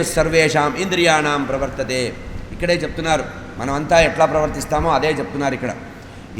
హేతు సర్వేషాం ఇంద్రియాణం ప్రవర్తతే. ఇక్కడే చెప్తున్నారు మనమంతా ఎట్లా ప్రవర్తిస్తామో అదే చెప్తున్నారు ఇక్కడ.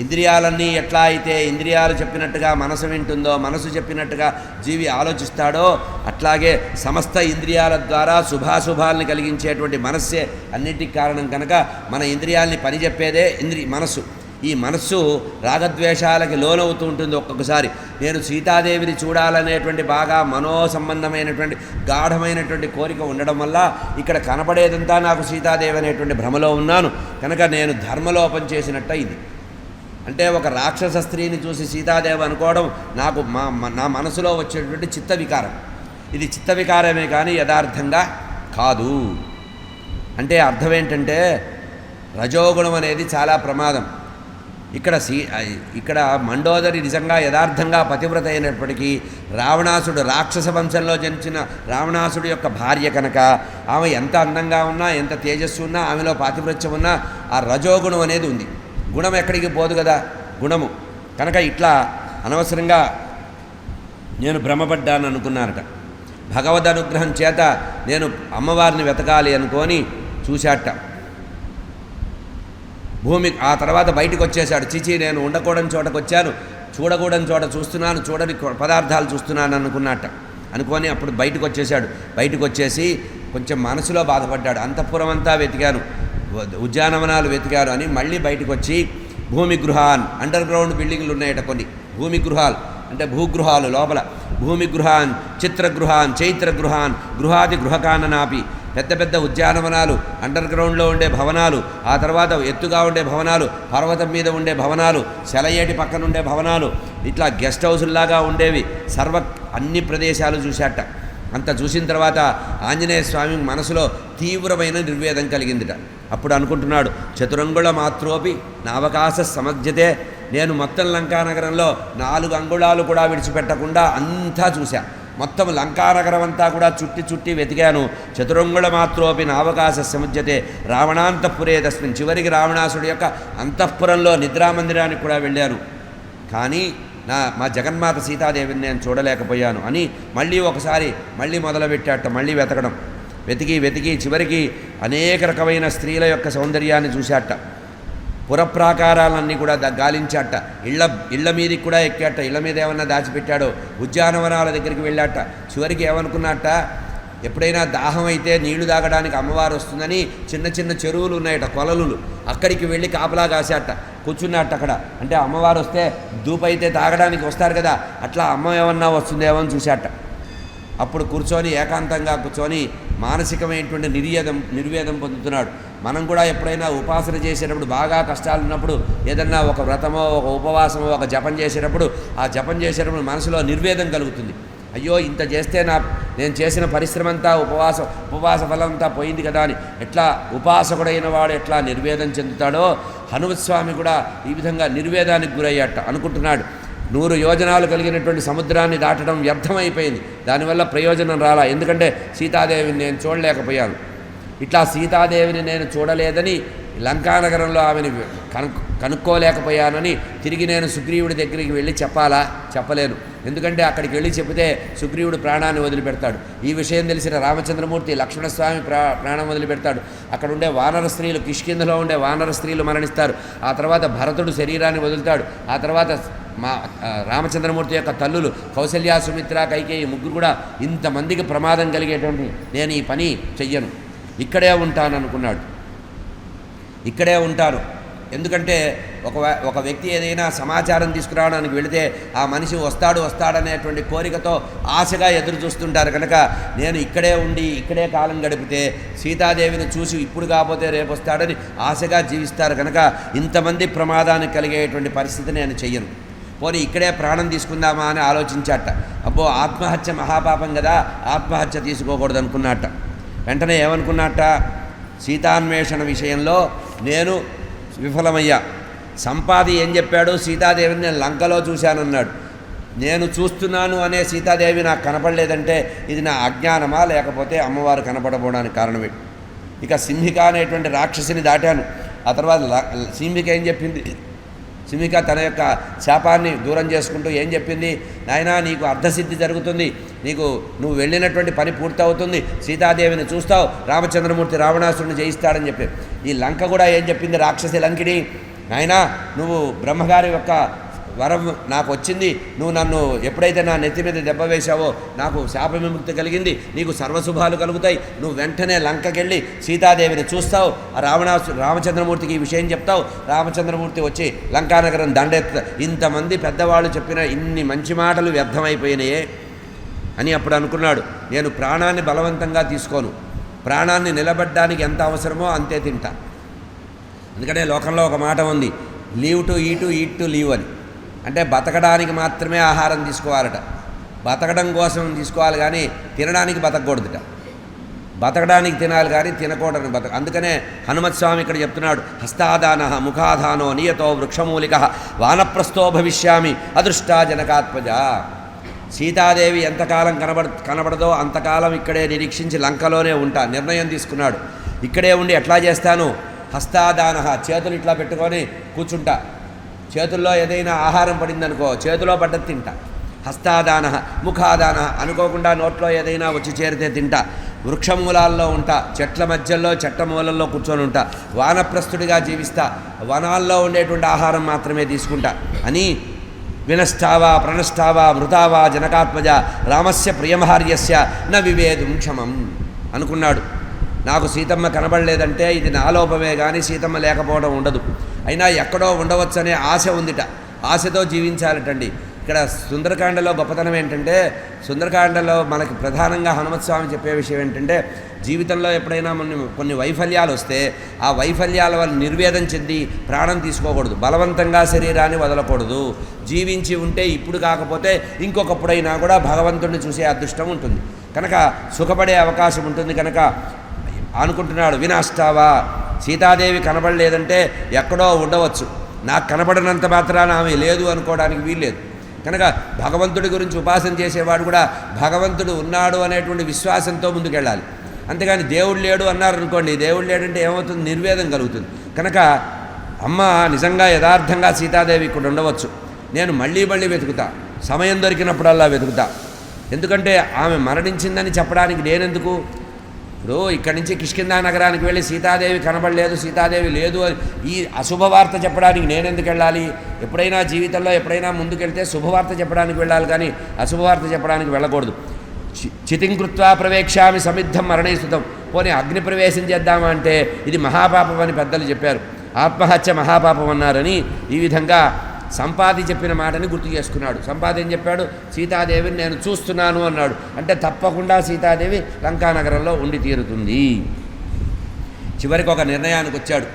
ఇంద్రియాలన్నీ ఎట్లా అయితే ఇంద్రియాలు చెప్పినట్టుగా మనసు వింటుందో మనసు చెప్పినట్టుగా జీవి ఆలోచిస్తాడో అట్లాగే సమస్త ఇంద్రియాల ద్వారా శుభాశుభాలని కలిగించేటువంటి మనస్సే అన్నిటికి కారణం కనుక మన ఇంద్రియాల్ని పని చెప్పేదే ఇంద్రి మనస్సు. ఈ మనస్సు రాగద్వేషాలకి లోనవుతూ ఉంటుంది ఒక్కొక్కసారి. నేను సీతాదేవిని చూడాలనేటువంటి బాగా మనోసంబంధమైనటువంటి గాఢమైనటువంటి కోరిక ఉండడం వల్ల ఇక్కడ కనపడేదంతా నాకు సీతాదేవి అనేటువంటి భ్రమలో ఉన్నాను. కనుక నేను ధర్మలోపం చేసినట్ట ఇది. అంటే ఒక రాక్షస స్త్రీని చూసి సీతాదేవి అనుకోవడం నాకు మా మా- నా మనసులో వచ్చేటువంటి చిత్త వికారం. ఇది చిత్త వికారమే కానీ యథార్థంగా కాదు. అంటే అర్థం ఏంటంటే రజోగుణం అనేది చాలా ప్రమాదం. ఇక్కడ సీ ఇక్కడ మండోదరి నిజంగా యథార్థంగా పతివ్రత అయినప్పటికీ రావణాసుడు రాక్షస వంశంలో జనించిన రావణాసుడు యొక్క భార్య కనుక ఆమె ఎంత అందంగా ఉన్నా ఎంత తేజస్సు ఉన్నా ఆమెలో పాతివ్రత్యం ఉన్నా ఆ రజోగుణం అనేది ఉంది. గుణం ఎక్కడికి పోదు కదా? గుణము. కనుక ఇట్లా అనవసరంగా నేను భ్రమపడ్డాను అనుకున్నారట. భగవద్ అనుగ్రహం చేత నేను అమ్మవారిని వెతకాలి అనుకొని చూశాట భూమి ఆ తర్వాత బయటకు వచ్చేసాడు చిచి నేను ఉండకూడని చోటకు వచ్చాను. చూడకూడని చోట చూస్తున్నాను. చూడని పదార్థాలు చూస్తున్నాను అనుకున్నట్ట. అనుకొని అప్పుడు బయటకు వచ్చేసాడు బయటకు వచ్చేసి కొంచెం మనసులో బాధపడ్డాడు. అంతఃపురం అంతా వెతికాను. ఉద్యానవనాలు వెతికారు అని మళ్ళీ బయటకు వచ్చి భూమి గృహాన్ అండర్ గ్రౌండ్ బిల్డింగ్లు ఉన్నాయట కొన్ని. భూమి గృహాలు అంటే భూగృహాలు లోపల. భూమి గృహాన్ చిత్రగృహాన్ చైత్రగృహాన్ గృహాది గృహకాననాపి. పెద్ద పెద్ద ఉద్యానవనాలు అండర్ గ్రౌండ్లో ఉండే భవనాలు ఆ తర్వాత ఎత్తుగా ఉండే భవనాలు పర్వతం మీద ఉండే భవనాలు సెలయేటి పక్కన ఉండే భవనాలు ఇట్లా గెస్ట్ హౌసుల్లాగా ఉండేవి. సర్వ అన్ని ప్రదేశాలు చూశాట. అంత చూసిన తర్వాత ఆంజనేయ స్వామి మనసులో తీవ్రమైన నిర్వేదం కలిగిందిట. అప్పుడు అనుకుంటున్నాడు చతురంగుళ మాత్రోపి నావకాశ సమజ్యతే. నేను మొత్తం లంకానగరంలో నాలుగు అంగుళాలు కూడా విడిచిపెట్టకుండా అంతా చూశాను మొత్తం లంకానగరం అంతా కూడా చుట్టి చుట్టి వెతికాను. చతురంగుళ మాత్రోపి నావకాశ సముద్యతే రావణాంతఃపురే తస్మిన్. చివరికి రావణాసుడి యొక్క అంతఃపురంలో నిద్రామందిరానికి కూడా వెళ్ళాను. కానీ నా మా జగన్మాత సీతాదేవిని నేను చూడలేకపోయాను అని మళ్ళీ ఒకసారి మళ్ళీ మొదలుపెట్టాట మళ్ళీ వెతకడం. వెతికి వెతికి చివరికి అనేక రకమైన స్త్రీల యొక్క సౌందర్యాన్ని చూశాట. పురప్రాకారాలన్నీ కూడా గాలించాట. ఇళ్ళ ఇళ్ళ మీదకి కూడా ఎక్కాట. ఇళ్ళ మీద ఏమన్నా దాచిపెట్టాడో. ఉద్యానవనాల దగ్గరికి వెళ్ళాట. చివరికి ఏమనుకున్నట్ట ఎప్పుడైనా దాహం అయితే నీళ్ళు తాగడానికి అమ్మవారు వస్తుందని చిన్న చిన్న చెరువులు ఉన్నాయట కొలలు అక్కడికి వెళ్ళి కాపలా కాశాట. కూర్చున్నట్టు అక్కడ. అంటే అమ్మవారు వస్తే దూపైతే తాగడానికి వస్తారు కదా. అట్లా అమ్మ ఏమన్నా వస్తుందేమో అని చూసేట అప్పుడు కూర్చొని ఏకాంతంగా కూర్చొని మానసికమైనటువంటి నిర్వేదం నిర్వేదం పొందుతున్నాడు. మనం కూడా ఎప్పుడైనా ఉపాసన చేసేటప్పుడు బాగా కష్టాలు ఉన్నప్పుడు ఏదన్నా ఒక వ్రతమో ఒక ఉపవాసమో ఒక జపం చేసేటప్పుడు ఆ జపం చేసేటప్పుడు మనసులో నిర్వేదం కలుగుతుంది. అయ్యో ఇంత చేస్తే నా నేను చేసిన పరిశ్రమ అంతా ఉపవాసం ఉపవాస ఫలం అంతా పోయింది కదా అని ఎట్లా ఉపాసకుడైన వాడు ఎట్లా నిర్వేదం చెందుతాడో హనుమస్వామి కూడా ఈ విధంగా నిర్వేదానికి గురయ్యాట అనుకుంటున్నాడు. నూరు యోజనాలు కలిగినటువంటి సముద్రాన్ని దాటడం వ్యర్థమైపోయింది. దానివల్ల ప్రయోజనం రాలా. ఎందుకంటే సీతాదేవిని నేను చూడలేకపోయాను. ఇట్లా సీతాదేవిని నేను చూడలేదని లంకానగరంలో ఆమెను కనుక్కోలేకపోయానని తిరిగి నేను సుగ్రీవుడి దగ్గరికి వెళ్ళి చెప్పాలా? చెప్పలేను. ఎందుకంటే అక్కడికి వెళ్ళి చెబితే సుగ్రీవుడు ప్రాణాన్ని వదిలిపెడతాడు. ఈ విషయం తెలిసిన రామచంద్రమూర్తి లక్ష్మణస్వామి ప్రా ప్రాణం వదిలిపెడతాడు. అక్కడ ఉండే వానర స్త్రీలు కిష్కిందలో ఉండే వానర స్త్రీలు మరణిస్తారు. ఆ తర్వాత భరతుడు శరీరాన్ని వదులుతాడు. ఆ తర్వాత మా రామచంద్రమూర్తి యొక్క తల్లులు కౌశల్య సుమిత్ర కైకేయి ముగ్గురు కూడా ఇంతమందికి ప్రమాదం కలిగేటువంటి నేను ఈ పని చెయ్యను. ఇక్కడే ఉంటాను అనుకున్నాడు ఇక్కడే ఉంటాను ఎందుకంటే ఒక ఒక వ్యక్తి ఏదైనా సమాచారం తీసుకురావడానికి వెళితే ఆ మనిషి వస్తాడు వస్తాడనేటువంటి కోరికతో ఆశగా ఎదురు చూస్తుంటారు. కనుక నేను ఇక్కడే ఉండి ఇక్కడే కాలం గడిపితే సీతాదేవిని చూసి ఇప్పుడు కాకపోతే రేపు వస్తాడని ఆశగా జీవిస్తారు. కనుక ఇంతమంది ప్రమాదానికి కలిగేటువంటి పరిస్థితి నేను చెయ్యను. పోనీ ఇక్కడే ప్రాణం తీసుకుందామా అని ఆలోచించాట. అబ్బో ఆత్మహత్య మహాపాపం కదా ఆత్మహత్య తీసుకోకూడదు అనుకున్నట్ట వెంటనే ఏమనుకున్నట్ట సీతాన్వేషణ విషయంలో నేను విఫలమయ్యా. సంపాది ఏం చెప్పాడు సీతాదేవిని నేను లంకలో చూశానన్నాడు. నేను చూస్తున్నాను అనే సీతాదేవి నాకు కనపడలేదంటే ఇది నా అజ్ఞానమా లేకపోతే అమ్మవారు కనపడపోవడానికి కారణమే? ఇక సింహిక అనేటువంటి రాక్షసిని దాటాను. ఆ తర్వాత సింహిక ఏం చెప్పింది? సిమిక తన యొక్క శాపాన్ని దూరం చేసుకుంటూ ఏం చెప్పింది? నాయనా నీకు అర్ధసిద్ధి జరుగుతుంది. నీకు నువ్వు వెళ్ళినటువంటి పని పూర్తవుతుంది. సీతాదేవిని చూస్తావు. రామచంద్రమూర్తి రావణాసురుని జయిస్తాడని చెప్పి. ఈ లంక కూడా ఏం చెప్పింది రాక్షసి లంకిని నాయనా నువ్వు బ్రహ్మగారి యొక్క వరం నాకు వచ్చింది నువ్వు నన్ను ఎప్పుడైతే నా నెత్తి మీద దెబ్బ వేశావో నాకు శాప విముక్తి కలిగింది. నీకు సర్వశుభాలు కలుగుతాయి. నువ్వు వెంటనే లంకకెళ్ళి సీతాదేవిని చూస్తావు. ఆ రావణా రామచంద్రమూర్తికి ఈ విషయం చెప్తావు. రామచంద్రమూర్తి వచ్చి లంకానగరం దండెత్త. ఇంతమంది పెద్దవాళ్ళు చెప్పిన ఇన్ని మంచి మాటలు వ్యర్థమైపోయినాయే అని అప్పుడు అనుకున్నాడు. నేను ప్రాణాన్ని బలవంతంగా తీసుకోను. ప్రాణాన్ని నిలబడ్డానికి ఎంత అవసరమో అంతే తింటా. ఎందుకంటే లోకంలో ఒక మాట ఉంది. Live to eat eat to live అని. అంటే బతకడానికి మాత్రమే ఆహారం తీసుకోవాలట. బతకడం కోసం తీసుకోవాలి కానీ తినడానికి బతకూడదుట బతకడానికి తినాలి కానీ తినకూడదని బతక. అందుకనే హనుమత్ స్వామి ఇక్కడ చెప్తున్నాడు హస్తాదాన ముఖాధానో నియతో వృక్షమూలిక వానప్రస్థో భవిష్యామి అదృష్టా జనకాత్మజ సీతాదేవి ఎంతకాలం కనబడ కనబడదో అంతకాలం ఇక్కడే నిరీక్షించి లంకలోనే ఉంటా నిర్ణయం తీసుకున్నాడు. ఇక్కడే ఉండి ఎట్లా చేస్తాను? హస్తాదాన చేతులు ఇట్లా పెట్టుకొని కూర్చుంటా. చేతుల్లో ఏదైనా ఆహారం పడిందనుకో చేతిలో పడ్డది తింటా. హస్తాదాన ముఖాదాన అనుకోకుండా నోట్లో ఏదైనా వచ్చి చేరితే తింటా. వృక్షమూలాల్లో ఉంటా చెట్ల మధ్యలో చెట్ట మూలల్లో కూర్చొని ఉంటా. వానప్రస్థుడిగా జీవిస్తా. వనాల్లో ఉండేటువంటి ఆహారం మాత్రమే తీసుకుంటా. అని వినష్టావా ప్రణష్టావా మృతావా జనకాత్మజ రామస్య ప్రియమహార్యస్య న వివేదం క్షమం అనుకున్నాడు. నాకు సీతమ్మ కనబడలేదంటే ఇది నాలోపమే కానీ సీతమ్మ లేకపోవడం ఉండదు. అయినా ఎక్కడో ఉండవచ్చనే ఆశ ఉందిట. ఆశతో జీవించాలటండి. ఇక్కడ సుందరకాండలో గొప్పతనం ఏంటంటే సుందరకాండలో మనకి ప్రధానంగా హనుమత్ స్వామి చెప్పే విషయం ఏంటంటే జీవితంలో ఎప్పుడైనా కొన్ని కొన్ని వైఫల్యాలు వస్తే ఆ వైఫల్యాల వల్ల నిర్వేదం చెంది ప్రాణం తీసుకోకూడదు. బలవంతంగా శరీరాన్ని వదలకూడదు. జీవించి ఉంటే ఇప్పుడు కాకపోతే ఇంకొకప్పుడైనా కూడా భగవంతుడిని చూసే అదృష్టం ఉంటుంది. కనుక సుఖపడే అవకాశం ఉంటుంది. కనుక అనుకుంటున్నాడు వినాష్టావా? సీతాదేవి కనబడలేదంటే ఎక్కడో ఉండవచ్చు. నాకు కనబడినంత మాత్రాన ఆమె లేదు అనుకోవడానికి వీల్లేదు. కనుక భగవంతుడి గురించి ఉపాసన చేసేవాడు కూడా భగవంతుడు ఉన్నాడు అనేటువంటి విశ్వాసంతో ముందుకెళ్ళాలి. అంతేగాని దేవుడు లేడు అన్నారు అనుకోండి దేవుడు లేడంటే ఏమవుతుంది? నిర్వేదం కలుగుతుంది. కనుక అమ్మ నిజంగా యథార్థంగా సీతాదేవి ఇక్కడ ఉండవచ్చు. నేను మళ్ళీ మళ్ళీ వెతుకుతా. సమయం దొరికినప్పుడల్లా వెతుకుతా. ఎందుకంటే ఆమె మరణించిందని చెప్పడానికి నేనెందుకు? ఇప్పుడు ఇక్కడి నుంచి కిష్కిందా నగరానికి వెళ్ళి సీతాదేవి కనబడలేదు సీతాదేవి లేదు అని ఈ అశుభవార్త చెప్పడానికి నేనెందుకు వెళ్ళాలి? ఎప్పుడైనా జీవితంలో ఎప్పుడైనా ముందుకెళ్తే శుభవార్త చెప్పడానికి వెళ్ళాలి కానీ అశుభవార్త చెప్పడానికి వెళ్ళకూడదు. చి- కృత్వా ప్రవేక్షామి సమిద్ధం మరణీసుతం. పోనీ అగ్ని ప్రవేశం చేద్దామా అంటే ఇది మహాపాపం అని పెద్దలు చెప్పారు. ఆత్మహత్య మహాపాపం అన్నారని ఈ విధంగా సంపాది చెప్పిన మాటని గుర్తు చేసుకున్నాడు. సంపాది ఏం చెప్పాడు? సీతాదేవిని నేను చూస్తున్నాను అన్నాడు. అంటే తప్పకుండా సీతాదేవి లంకానగరంలో ఉండి తీరుతుంది. చివరికి ఒక నిర్ణయానికి వచ్చాడు.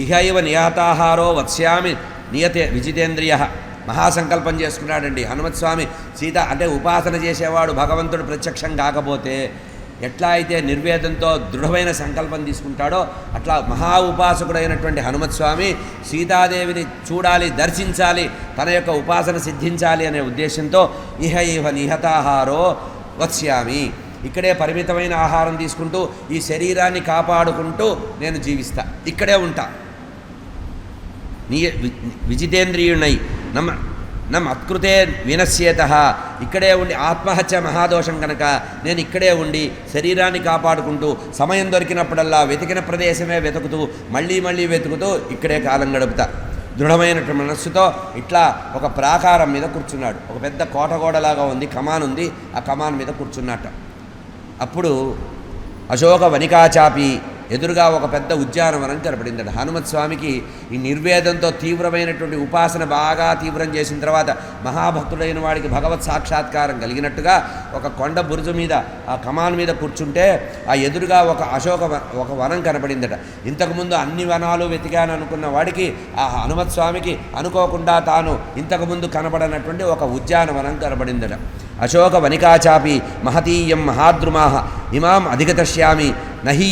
ఇహ ఇవ నియతాహారో వత్స్యామి నియతే విజితేంద్రియ. మహాసంకల్పం చేసుకున్నాడండి. హనుమత్ స్వామి సీత అంటే ఉపాసన చేసేవాడు భగవంతుడు ప్రత్యక్షం కాకపోతే ఎట్లా అయితే నిర్వేదంతో దృఢమైన సంకల్పం తీసుకుంటాడో అట్లా మహా ఉపాసకుడైనటువంటి హనుమత్ స్వామి సీతాదేవిని చూడాలి దర్శించాలి తన యొక్క ఉపాసన సిద్ధించాలి అనే ఉద్దేశంతో ఇహ ఇహ నిహతాహారో వత్స్యామి. ఇక్కడే పరిమితమైన ఆహారం తీసుకుంటూ ఈ శరీరాన్ని కాపాడుకుంటూ నేను జీవిస్తా. ఇక్కడే ఉంటా. నీ విజితేంద్రియుణ్ణై. నమ్మ నమ్ అత్కృతే వినశ్యేత. ఇక్కడే ఉండి ఆత్మహత్య మహాదోషం కనుక నేను ఇక్కడే ఉండి శరీరాన్ని కాపాడుకుంటూ సమయం దొరికినప్పుడల్లా వెతికిన ప్రదేశమే వెతుకుతూ మళ్ళీ మళ్ళీ వెతుకుతూ ఇక్కడే కాలం గడుపుతా. దృఢమైనటువంటి మనస్సుతో ఇట్లా ఒక ప్రాకారం మీద కూర్చున్నాడు. ఒక పెద్ద కోటగోడలాగా ఉంది కమాన్ ఉంది ఆ కమాన్ మీద కూర్చున్నట్ట. అప్పుడు అశోక వనికాచాపి ఎదురుగా ఒక పెద్ద ఉద్యానవనం కనపడిందట. హనుమత్ స్వామికి ఈ నిర్వేదంతో తీవ్రమైనటువంటి ఉపాసన బాగా తీవ్రం చేసిన తర్వాత మహాభక్తుడైన వాడికి భగవత్ సాక్షాత్కారం కలిగినట్టుగా ఒక కొండ బురుజు మీద ఆ కమాన్ మీద కూర్చుంటే ఆ ఎదురుగా ఒక అశోక ఒక వనం కనపడిందట. ఇంతకుముందు అన్ని వనాలు వెతికాను అనుకున్న వాడికి ఆ హనుమత్ స్వామికి అనుకోకుండా తాను ఇంతకుముందు కనబడనటువంటి ఒక ఉద్యానవనం కనబడిందట అశోక వనికాచాపి మహతీయం మహాద్రుమాహ ఇమాం అధిగతశ్యామి నహి